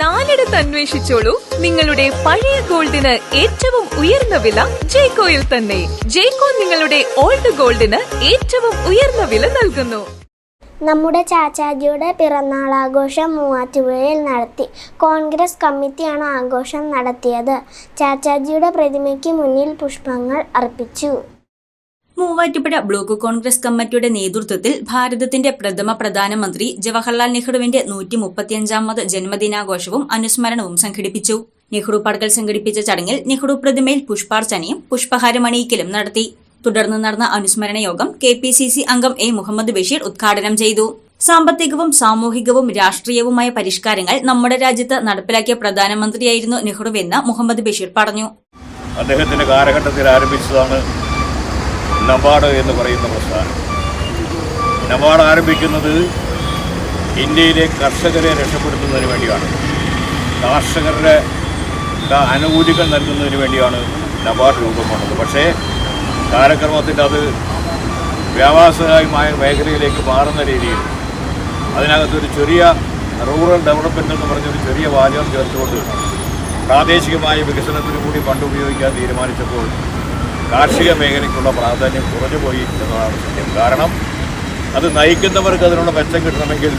നാലിടത്ത് അന്വേഷിച്ചോളൂ. നിങ്ങളുടെ പഴയ ഗോൾഡിന് ഏറ്റവും ഉയർന്ന വില ജേക്കോയിൽ തന്നെ. ജേക്കോ നിങ്ങളുടെ ഓൾഡ് ഗോൾഡിന് ഏറ്റവും ഉയർന്ന വില നൽകുന്നു. നമ്മുടെ ചാച്ചാജിയുടെ പിറന്നാളാഘോഷം മൂവാറ്റുപുഴയിൽ നടത്തി. കോൺഗ്രസ് കമ്മിറ്റിയാണ് ആഘോഷം നടത്തിയത്. ചാച്ചാജിയുടെ പ്രതിമയ്ക്ക് മുന്നിൽ പുഷ്പങ്ങൾ അർപ്പിച്ചു. മൂവാറ്റുപുഴ ബ്ലോക്ക് കോൺഗ്രസ് കമ്മിറ്റിയുടെ നേതൃത്വത്തിൽ ഭാരതത്തിന്റെ പ്രഥമ പ്രധാനമന്ത്രി ജവഹർലാൽ നെഹ്റുവിന്റെ നൂറ്റി മുപ്പത്തിയഞ്ചാമത് ജന്മദിനാഘോഷവും അനുസ്മരണവും സംഘടിപ്പിച്ചു. നെഹ്റു പടകൽ സംഘടിപ്പിച്ച ചടങ്ങിൽ നെഹ്റു പ്രതിമയിൽ പുഷ്പാർച്ചനയും പുഷ്പഹാരമണിയിക്കലും നടത്തി. തുടർന്ന് നടന്ന അനുസ്മരണ യോഗം കെ പി സി സി അംഗം എ മുഹമ്മദ് ബഷീർ ഉദ്ഘാടനം ചെയ്തു. സാമ്പത്തികവും സാമൂഹികവും രാഷ്ട്രീയവുമായ പരിഷ്കാരങ്ങൾ നമ്മുടെ രാജ്യത്ത് നടപ്പിലാക്കിയ പ്രധാനമന്ത്രിയായിരുന്നു നെഹ്റുവെന്ന് മുഹമ്മദ് ബഷീർ പറഞ്ഞു. അദ്ദേഹത്തിന്റെ കാലഘട്ടത്തിൽ ആരംഭിച്ചതാണ് നബാർഡ് എന്ന് പറയുന്ന പ്രസ്ഥാനം. നബാർഡ് ആരംഭിക്കുന്നത് ഇന്ത്യയിലെ കർഷകരെ രക്ഷപ്പെടുത്തുന്നതിന് വേണ്ടിയാണ്. കർഷകരുടെ ആനുകൂല്യങ്ങൾ നൽകുന്നതിന് വേണ്ടിയാണ് നബാർഡ് രൂപം കൊണ്ടത് പക്ഷേ കാലക്രമത്തിൽ അത് വ്യാവസായികമായ മേഖലയിലേക്ക് മാറുന്ന രീതിയിൽ അതിനകത്തൊരു ചെറിയ റൂറൽ ഡെവലപ്മെന്റ് എന്ന് പറഞ്ഞൊരു ചെറിയ വാചകം ചേർത്തുകൊണ്ട് പ്രാദേശികമായ വികസനത്തിന് കൂടി ഫണ്ട് ഉപയോഗിക്കാൻ തീരുമാനിച്ചപ്പോൾ കാർഷിക മേഖലയ്ക്കുള്ള പ്രാധാന്യം കുറഞ്ഞു പോയി എന്നതാണ് സത്യം. കാരണം അത് നയിക്കുന്നവർക്ക് അതിനുള്ള മെച്ചം കിട്ടണമെങ്കിൽ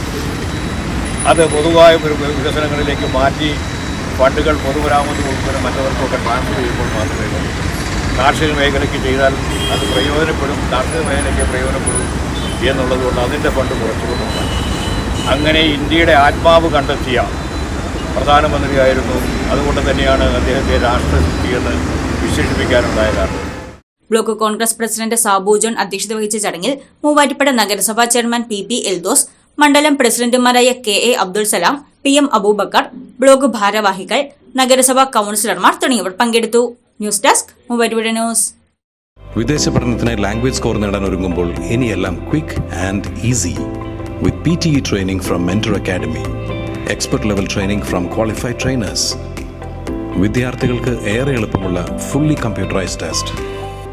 അത് പൊതുവായ വികസനങ്ങളിലേക്ക് മാറ്റി ഫണ്ടുകൾ പൊതുമരാമത്ത് വകുപ്പിനും മറ്റവർക്കൊക്കെ ട്രാൻസ്ഫർ ചെയ്യുമ്പോൾ മാത്രമേ. കാർഷിക മേഖലയ്ക്ക് ചെയ്താൽ അത് പ്രയോജനപ്പെടും കാർഷിക മേഖലയ്ക്ക് പ്രയോജനപ്പെടും എന്നുള്ളതുകൊണ്ട് അതിന്റെ ഫണ്ട് കുറച്ചുകൊണ്ടുണ്ട് അങ്ങനെ ഇന്ത്യയുടെ ആത്മാവ് കണ്ടെത്തിയ പ്രധാനമന്ത്രിയായിരുന്നു. അതുകൊണ്ട് തന്നെയാണ് അദ്ദേഹത്തെ രാഷ്ട്രശക്തി എന്ന് വിശേഷിപ്പിക്കാനുണ്ടായ കാരണം block Congress president Sabu John അധ്യക്ഷത വഹിച്ച ചടങ്ങിൽ മൂവാറ്റുപുഴ നഗരസഭാ ചെയർമാൻ പി പി എൽദോസ് മണ്ഡലം പ്രസിഡന്റുമാരായ K A Abdul Salam P M Aboobacker block ഭാരവാഹികൾ നഗരസഭാ കൌൺസിലർമാർ തുടങ്ങിയവർ പങ്കെടുത്തു. News desk Muvattupuzha news. വിദേശ പഠനത്തിന് ലാംഗ്വേജ് സ്കോർ നേടാൻ ഒരുങ്ങുമ്പോൾ ഇനിയെല്ലാം quick and easy. With P T E training from mentor academy expert level training from qualified trainers വിദ്യാർത്ഥികൾക്ക് ഏറെ എളുപ്പമുള്ള ഫുള്ളി കമ്പ്യൂട്ടറൈസ്ഡ് ടെസ്റ്റ്